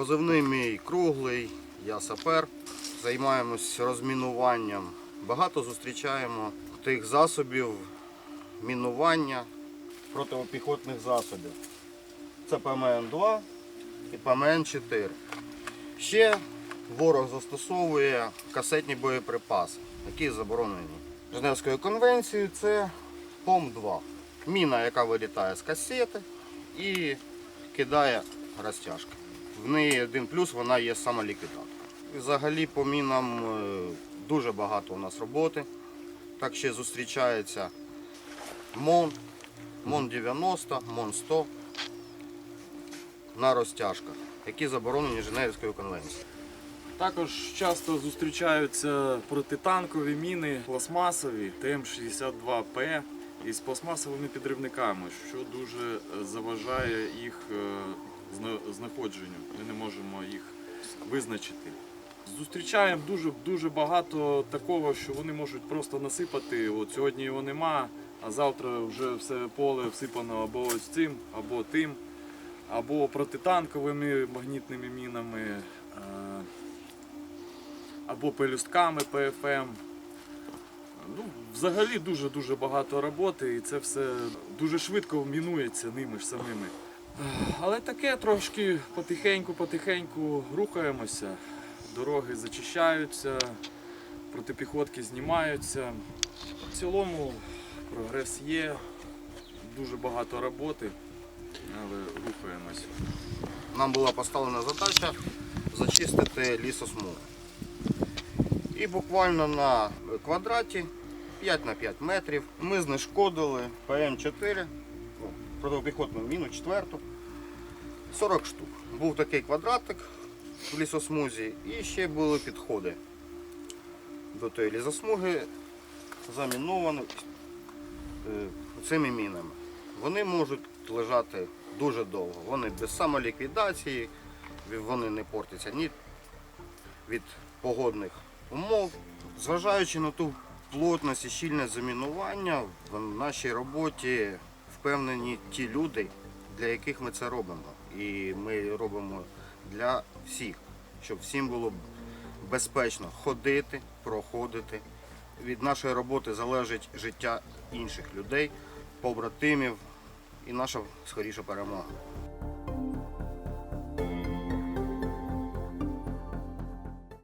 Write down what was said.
Позивний мій круглий, я сапер. Займаємось розмінуванням. Багато зустрічаємо тих засобів мінування протипіхотних засобів. Це ПМН-2 і ПМН-4. Ще ворог застосовує касетні боєприпаси, які заборонені. Женевською конвенцією це ПОМ-2. Міна, яка вилітає з касети і кидає розтяжки. В неї один плюс, вона є самоліквідатор. Взагалі по мінам е, дуже багато у нас роботи. Так ще зустрічається МОН, МОН 90, МОН 100 на розтяжках, які заборонені Женевською конвенцією. Також часто зустрічаються протитанкові міни пластмасові ТМ-62П із пластмасовими підривниками, що дуже е, заважає їх е, знаходженню. Ми не можемо їх визначити. Зустрічаємо дуже, дуже багато такого, що вони можуть просто насипати. От сьогодні його нема, а завтра вже все поле всипано або ось цим, або тим, або протитанковими магнітними мінами. е, або пелюстками ПФМ. Ну, взагалі дуже-дуже багато роботи і це все дуже швидко мінується ними ж самими. Але таке трошки потихеньку-потихеньку рухаємося. Дороги зачищаються, протипіхотки знімаються. В цілому прогрес є, дуже багато роботи, але рухаємось. Нам була поставлена задача зачистити лісосмугу. І буквально на квадраті 5 на 5 метрів ми знешкодили ПМ4, ну, протипіхотну міну четверту, 40 штук. Був такий квадратик в лісосмузі і ще були підходи до тої лісосмуги заміновані е, цими мінами. Вони можуть лежати дуже довго. Вони без самоліквідації, вони не портяться ні від погодних умов. Зважаючи на ту плотність і щільність замінування, в нашій роботі впевнені ті люди, для яких ми це робимо. І ми робимо для всіх, щоб всім було безпечно ходити, проходити. Від нашої роботи залежить життя інших людей, побратимів і наша скоріша перемога.